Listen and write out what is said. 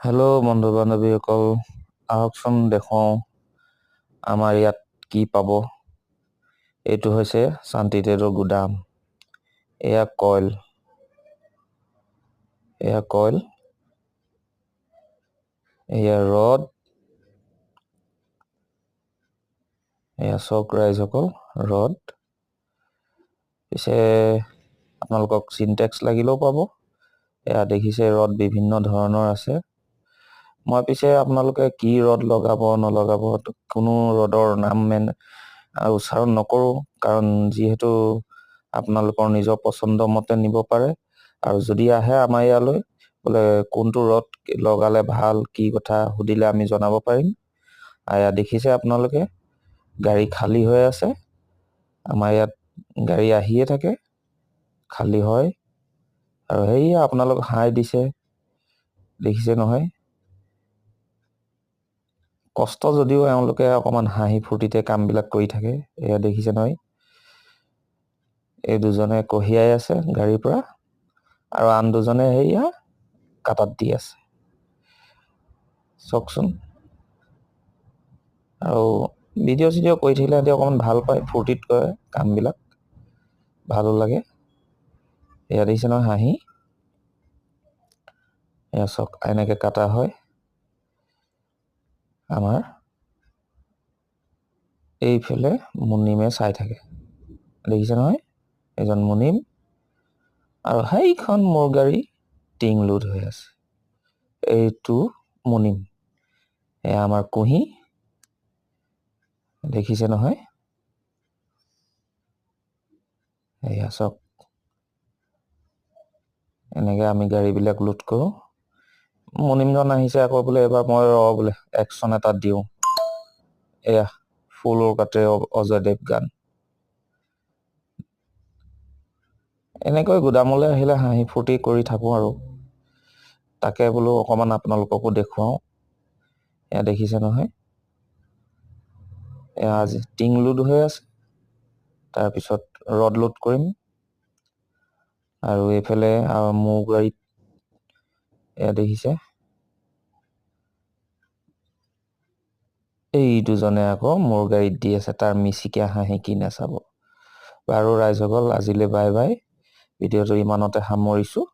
Hello বন্ধু বান্ধৱীসকল আহকচোন দেখুৱাওঁ আমাৰ ইয়াত কি পাব। এইটো হৈছে শান্তি ট্ৰেডৰ গুদাম। এয়া কইল। এয়া কইল। এয়া ৰড। এয়া চাওক ৰাইজসকল ৰড। পিছে আপোনালোকক চিনটেক্স লাগিলেও পাব। এয়া দেখিছে ৰড বিভিন্ন ধৰণৰ আছে। মই পিছে আপোনালোকে কি ৰড লগাব নলগাব কোনো ৰডৰ নাম মেন উচ্চাৰণ নকৰোঁ। কাৰণ যিহেতু আপোনালোকৰ নিজৰ পচন্দ মতে নিব পাৰে। আৰু যদি আহে আমাৰ ইয়ালৈ বোলে কোনটো ৰড লগালে ভাল কি কথা সুধিলে আমি জনাব পাৰিম। এয়া দেখিছে আপোনালোকে গাড়ী খালী হৈ আছে। আমাৰ ইয়াত গাড়ী আহিয়ে থাকে খালী হয়। আৰু সেয়া আপোনালোক হাই দিছে। দেখিছে নহয়? কষ্ট যদিও এওঁলোকে অকণমান হাঁহি ফূৰ্তিতে কামবিলাক কৰি থাকে এয়া দেখিছে নহয়। এই দুজনে কঢ়িয়াই আছে গাড়ীৰ পৰা আৰু আন দুজনে সেয়া কাটাত দি আছে। চাওকচোন। আৰু ভিডিঅ' চিডিঅ' কৰি থাকিলে সিহঁতি অকণমান ভাল পায় ফূৰ্তিত কৰে কামবিলাক। ভালো লাগে। এয়া দেখিছে নহয় হাঁহি। এয়া চাওক এনেকৈ কাটা হয়। আমাৰ এইফালে মুনিমে চাই থাকে। দেখিছে নহয়? এজন মুনিম আৰু সেইখন মোৰ গাড়ী টিং লোড হৈ আছে। এইটো মুনিম এয়া আমাৰ কুঁহি। দেখিছে নহয়? এয়া চাওক এনেকৈ আমি গাড়ীবিলাক লোড কৰোঁ। মুনিমজন আহিছে আকৌ বোলে এবাৰ মই ৰ বোলে একশ্যন এটা দিওঁ। এয়া ফুলৰ কাটে অজয়দেৱ গান। এনেকৈ গুদামলৈ আহিলে হাঁহি ফূৰ্তি কৰি থাকোঁ আৰু। তাকে বোলো অকণমান আপোনালোককো দেখুৱাওঁ। এয়া দেখিছে নহয়। এয়া আজি টিং লোড হৈ আছে। তাৰপিছত ৰড লোড কৰিম। আৰু এইফালে মোৰ গাড়ীত এয়া দেখিছে। এই দুজনে আকৌ মোৰ গাড়ীত দি আছে তাৰ মিচিকে হাঁহি কি নাচাব। বাৰু ৰাইজসকল আজিলৈ বাই বাই। ভিডিঅ'টো ইমানতে সামৰিছোঁ।